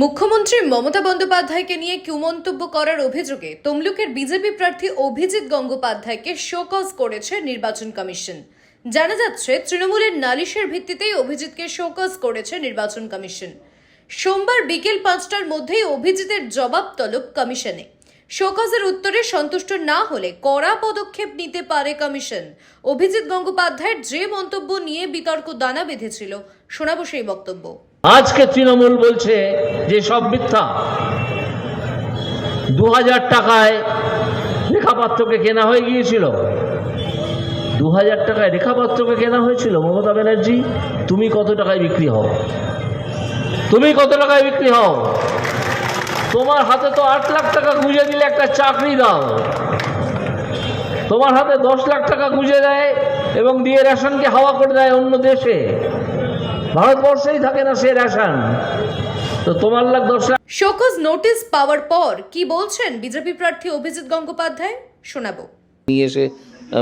মুখ্যমন্ত্রী মমতা বন্দ্যোপাধ্যায়কে নিয়ে কুমন্তব্য করার অভিযোগে তমলুকের বিজেপি প্রার্থী অভিজিৎ গঙ্গোপাধ্যায়কে শোকজ করেছে নির্বাচন কমিশন। জানা যাচ্ছে, তৃণমূলের নালিশের ভিত্তিতেই অভিজিৎকে শোকজ করেছে নির্বাচন কমিশন। সোমবার বিকেল পাঁচটার মধ্যেই অভিজিতের জবাব তলব কমিশনে। শোকজের উত্তরে সন্তুষ্ট না হলে কড়া পদক্ষেপ নিতে পারে কমিশন। অভিজিৎ গঙ্গোপাধ্যায়ের যে মন্তব্য নিয়ে বিতর্ক দানা বেঁধেছিল, শোনাবো সেই বক্তব্য। আজকে তৃণমূল বলছে যে সব মিথ্যা। দু হাজার টাকায় রেখাপাত্রকে কেনা হয়ে গিয়েছিল। দু হাজার টাকায় রেখাপাত্রকে কেনা হয়েছিল, মমতা ব্যানার্জি? তুমি কত টাকায় বিক্রি হও? তুমি কত টাকায় বিক্রি হও? তোমার হাতে তো আট লাখ টাকা গুঁজে দিলে একটা চাকরি দাও। তোমার হাতে দশ লাখ টাকা গুঁজে দেয় এবং দিয়ে রেশনকে হাওয়া করে দেয় অন্য দেশে। ভারতবর্ষেই থাকে না সে রেশন। তো তোমার লাখ দশ লাখ শোকজ নোটিশ পাওয়ার পর কি বলছেন বিজেপি প্রার্থী অভিজিৎ গঙ্গোপাধ্যায়? শোনাবো। নিয়ে এসে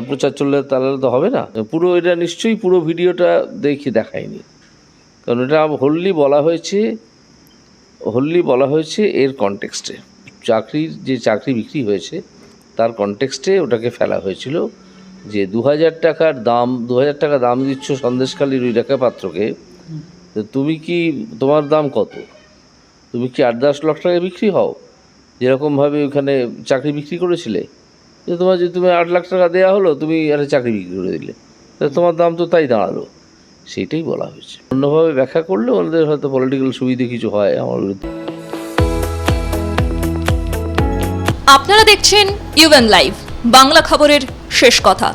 প্রচার চললে তাহলে তো হবে না? পুরো এটা নিশ্চয়ই পুরো ভিডিওটা দেখে দেখায়নি। কারণ এটা হোল্লি বলা হয়েছে হোল্লি বলা হয়েছে এর কনটেক্সটে চাকরির যে চাকরি বিক্রি হয়েছে তার কনটেক্সটে ওটাকে ফেলা হয়েছিল যে দু হাজার টাকার দাম দু হাজার টাকা দাম দিচ্ছ সন্দেশখালীর ওই রেখা পাত্রকে তুমি কি, তোমার দাম কত? তুমি কি আট দশ লাখ টাকায় বিক্রি হও? যেরকমভাবে ওখানে চাকরি বিক্রি করেছিলে। যে তোমার যে তুমি আট লাখ টাকা দেওয়া হলো, তুমি একটা চাকরি বিক্রি করে দিলে। তাহলে তোমার দাম তো তাই দাঁড়াল। সেইটাই বলা হয়েছে। অন্যভাবে ব্যাখ্যা করলে ওদের হয়তো পলিটিক্যাল সুবিধে কিছু হয় আমার আপনারা দেখছেন ইউএন লাইভ বাংলা খবরের শেষ কথা।